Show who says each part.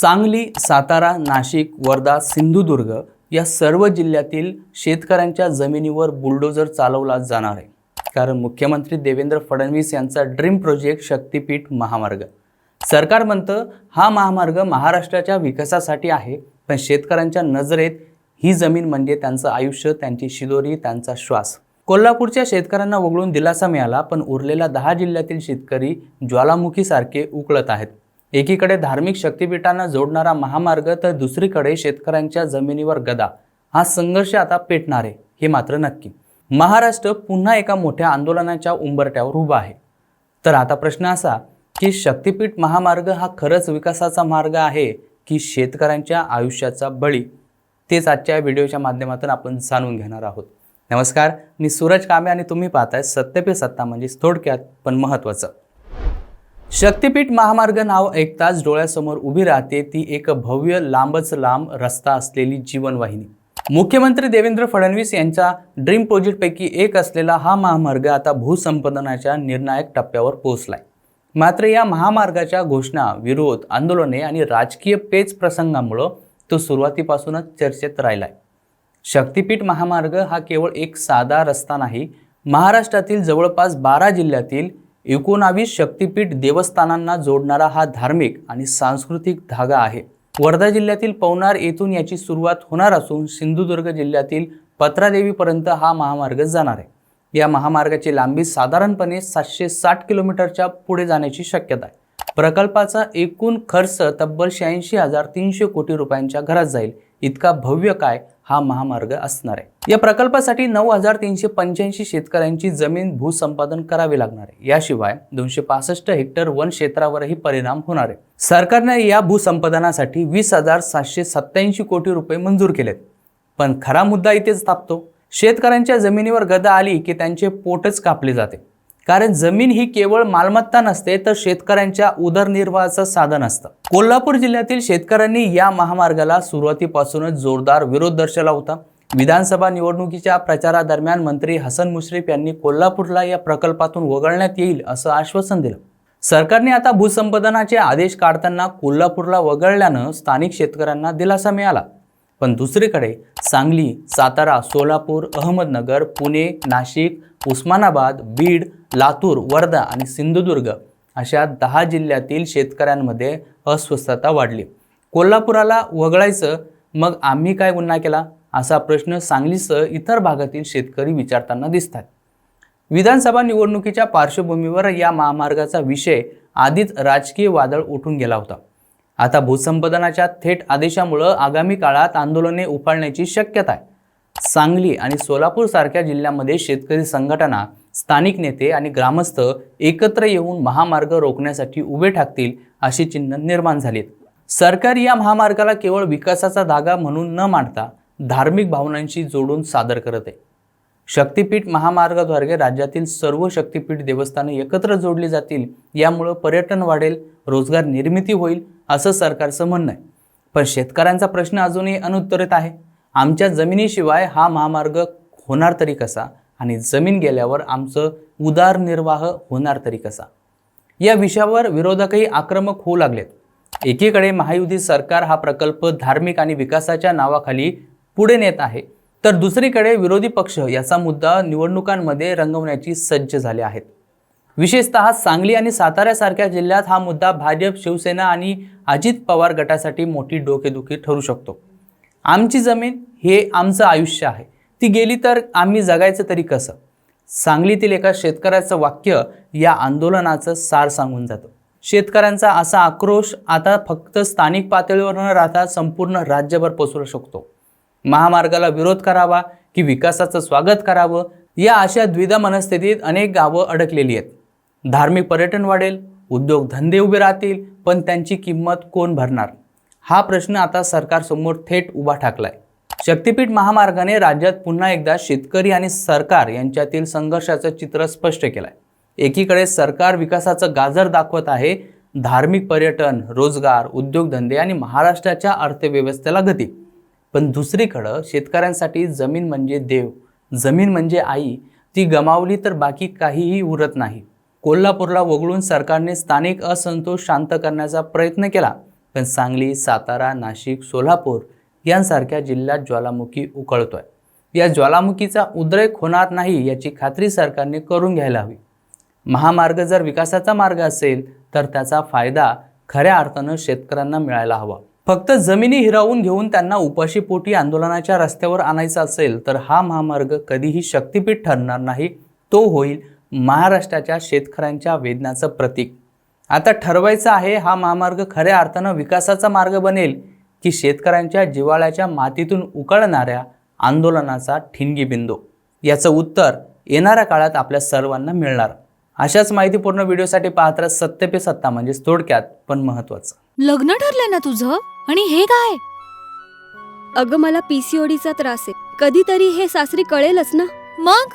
Speaker 1: सांगली सातारा नाशिक वर्धा सिंधुदुर्ग या सर्व जिल्ह्यातील शेतकऱ्यांच्या जमिनीवर बुलडोजर चालवला जाणार आहे. कारण मुख्यमंत्री देवेंद्र फडणवीस यांचा ड्रीम प्रोजेक्ट शक्तीपीठ महामार्ग. सरकार म्हणतं हा महामार्ग महाराष्ट्राच्या विकासासाठी आहे पण शेतकऱ्यांच्या नजरेत ही जमीन म्हणजे त्यांचं आयुष्य त्यांची शिदोरी त्यांचा श्वास. कोल्हापूरच्या शेतकऱ्यांना वगळून दिलासा मिळाला पण उरलेल्या दहा जिल्ह्यातील शेतकरी ज्वालामुखीसारखे उकळत आहेत. एकीकडे धार्मिक शक्तिपीठांना जोडणारा महामार्ग तर दुसरीकडे शेतकऱ्यांच्या जमिनीवर गदा. हा संघर्ष आता पेटणार आहे हे मात्र नक्की. महाराष्ट्र पुन्हा एका मोठ्या आंदोलनाच्या उंबरट्यावर उभा आहे. तर आता प्रश्न असा की शक्तिपीठ महामार्ग हा खरंच विकासाचा मार्ग आहे की शेतकऱ्यांच्या आयुष्याचा बळी? तेच आजच्या व्हिडिओच्या माध्यमातून आपण जाणून घेणार आहोत. नमस्कार मी सूरज कामे आणि तुम्ही पाहताय सत्य पे सत्ता म्हणजे थोडक्यात पण महत्त्वाचं. शक्तिपीठ महामार्ग नाव ऐकताच डोळ्यासमोर उभी राहते ती एक भव्य लांबच लांब रस्ता असलेली जीवनवाहिनी. मुख्यमंत्री देवेंद्र फडणवीस यांच्या ड्रीम प्रोजेक्टपैकी एक असलेला हा महामार्ग आता भूसंपादनाच्या निर्णायक टप्प्यावर पोहोचलाय. मात्र या महामार्गाच्या घोषणा विरोध आंदोलने आणि राजकीय पेच प्रसंगामुळं तो सुरुवातीपासूनच चर्चेत राहिलाय. शक्तिपीठ महामार्ग हा केवळ एक साधा रस्ता नाही महाराष्ट्रातील जवळपास बारा जिल्ह्यातील एकोणावीस शक्तिपीठ देवस्थानांना जोडणारा हा धार्मिक आणि सांस्कृतिक धागा आहे. वर्धा जिल्ह्यातील पवनार येथून याची सुरुवात होणार असून सिंधुदुर्ग जिल्ह्यातील पत्रादेवीपर्यंत हा महामार्ग जाणार आहे. या महामार्गाची लांबी साधारणपणे सातशे साठ किलोमीटरच्या पुढे जाण्याची शक्यता आहे. प्रकल्पाचा एकूण खर्च तब्बल शहाऐंशी हजार तीनशे कोटी रुपयांच्या घरात जाईल. इतका भव्य काय हा महामार्ग असणार आहे. या प्रकल्पासाठी नऊ हजार तीनशे पंच्याऐंशी शेतकऱ्यांची जमीन भूसंपादन करावी लागणार आहे. याशिवाय दोनशे पासष्ट हेक्टर वन क्षेत्रावरही परिणाम होणार आहे. सरकारने या भूसंपादनासाठी वीस हजार सातशे सत्याऐंशी कोटी रुपये मंजूर केलेत. पण खरा मुद्दा इथेच तापतो शेतकऱ्यांच्या जमिनीवर गदा आली की त्यांचे पोटच कापले जाते. कारण जमीन ही केवळ मालमत्ता नसते तर शेतकऱ्यांच्या उदरनिर्वाहाचं साधन असतं. कोल्हापूर जिल्ह्यातील शेतकऱ्यांनी या महामार्गाला सुरुवातीपासूनच जोरदार विरोध दर्शवला होता. विधानसभा निवडणुकीच्या प्रचारादरम्यान मंत्री हसन मुश्रीफ यांनी कोल्हापूरला या प्रकल्पातून वगळण्यात येईल असं आश्वासन दिलं. सरकारने आता भूसंपादनाचे आदेश काढताना कोल्हापूरला वगळल्यानं स्थानिक शेतकऱ्यांना दिलासा मिळाला. पण दुसरीकडे सांगली सातारा सोलापूर अहमदनगर पुणे नाशिक उस्मानाबाद बीड लातूर वर्धा आणि सिंधुदुर्ग अशा दहा जिल्ह्यातील शेतकऱ्यांमध्ये अस्वस्थता वाढली. कोल्हापुराला वगळायचं मग आम्ही काय गुन्हा केला? असा प्रश्न सांगलीसह इतर भागातील शेतकरी विचारताना दिसतात. विधानसभा निवडणुकीच्या पार्श्वभूमीवर या महामार्गाचा विषय आधीच राजकीय वादळ उठून गेला होता. आता भूसंपादनाच्या थेट आदेशामुळं आगामी काळात आंदोलने उफाळण्याची शक्यता आहे. सांगली आणि सोलापूर सारख्या जिल्ह्यामध्ये शेतकरी संघटना स्थानिक नेते आणि ग्रामस्थ एकत्र येऊन महामार्ग रोखण्यासाठी उभे ठाकतील अशी चिन्ह निर्माण झालीत. सरकार या महामार्गाला केवळ विकासाचा धागा म्हणून न मांडता धार्मिक भावनांशी जोडून सादर करत आहे. शक्तिपीठ महामार्गाद्वारे राज्यातील सर्व शक्तिपीठ देवस्थाने एकत्र जोडली जातील यामुळं पर्यटन वाढेल रोजगार निर्मिती होईल असं सरकारचं म्हणणं आहे. पण शेतकऱ्यांचा प्रश्न अजूनही अनुत्तरित आहे. आमच्या जमिनीशिवाय हा महामार्ग होणार तरी कसा? आणि जमीन गेल्यावर आमचं उदारनिर्वाह होणार तरी कसा? या विषयावर विरोधकही आक्रमक होऊ लागलेत. एकीकडे महायुती सरकार हा प्रकल्प धार्मिक आणि विकासाच्या नावाखाली पुढे नेत आहे. तर दुसरीकडे विरोधी पक्ष याचा मुद्दा निवडणुकांमध्ये रंगवण्याची सज्ज झाले आहेत. विशेषतः सांगली आणि साताऱ्यासारख्या जिल्ह्यात हा मुद्दा भाजप शिवसेना आणि अजित पवार गटासाठी मोठी डोकेदुखी ठरू शकतो. आमची जमीन हे आमचं आयुष्य आहे. ती गेली तर आम्ही जगायचं तरी कसं? सांगलीतील एका शेतकऱ्याचं वाक्य या आंदोलनाचं सार सांगून जातं. शेतकऱ्यांचा असा आक्रोश आता फक्त स्थानिक पातळीवर न राहता संपूर्ण राज्यभर पसरू शकतो. महामार्गाला विरोध करावा की विकासाचं स्वागत करावं या अशा द्विधा मनस्थितीत अनेक गावं अडकलेली आहेत. धार्मिक पर्यटन वाढेल उद्योगधंदे उभे राहतील पण त्यांची किंमत कोण भरणार? हा प्रश्न आता सरकारसमोर थेट उभा ठाकलाय. शक्तिपीठ महामार्गाने राज्यात पुन्हा एकदा शेतकरी आणि सरकार यांच्यातील संघर्षाचं चित्र स्पष्ट केलंय. एकीकडे सरकार विकासाचं गाजर दाखवत आहे धार्मिक पर्यटन रोजगार उद्योगधंदे आणि महाराष्ट्राच्या अर्थव्यवस्थेला गती. पण दुसरीकडं शेतकऱ्यांसाठी जमीन म्हणजे देव जमीन म्हणजे आई ती गमावली तर बाकी काहीही उरत नाही. कोल्हापूरला वगळून सरकारने स्थानिक असंतोष शांत करण्याचा प्रयत्न केला. पण सांगली सातारा नाशिक सोलापूर यांसारख्या जिल्ह्यात ज्वालामुखी उकळतोय या ज्वालामुखीचा उद्रेक होणार नाही याची खात्री सरकारने करून घ्यायला हवी. महामार्ग जर विकासाचा मार्ग असेल तर त्याचा फायदा खऱ्या अर्थानं शेतकऱ्यांना मिळायला हवा. फक्त जमिनी हिरावून घेऊन त्यांना उपाशीपोटी आंदोलनाच्या रस्त्यावर आणायचा असेल तर हा महामार्ग कधीही शक्तिपीठ ठरणार नाही. तो होईल महाराष्ट्राच्या शेतकऱ्यांच्या वेदनाचं प्रतीक. आता ठरवायचं आहे हा महामार्ग खऱ्या अर्थानं विकासाचा मार्ग बनेल की शेतकऱ्यांच्या जिवाळ्याच्या मातीतून उकळणाऱ्या आंदोलनाचा ठिणगी बिंदू. याचं उत्तर येणाऱ्या काळात आपल्या सर्वांना मिळणार. अशाच माहितीपूर्ण व्हिडिओसाठी पाहत राहा सत्य पे सत्ता म्हणजेच थोडक्यात पण महत्वाचं
Speaker 2: लग्न ठरलंय ना तुझं? आणि हे काय?
Speaker 3: अगं मला पीसीओडीचा त्रास आहे. कधीतरी हे सासरी कळेलच ना.
Speaker 2: मग?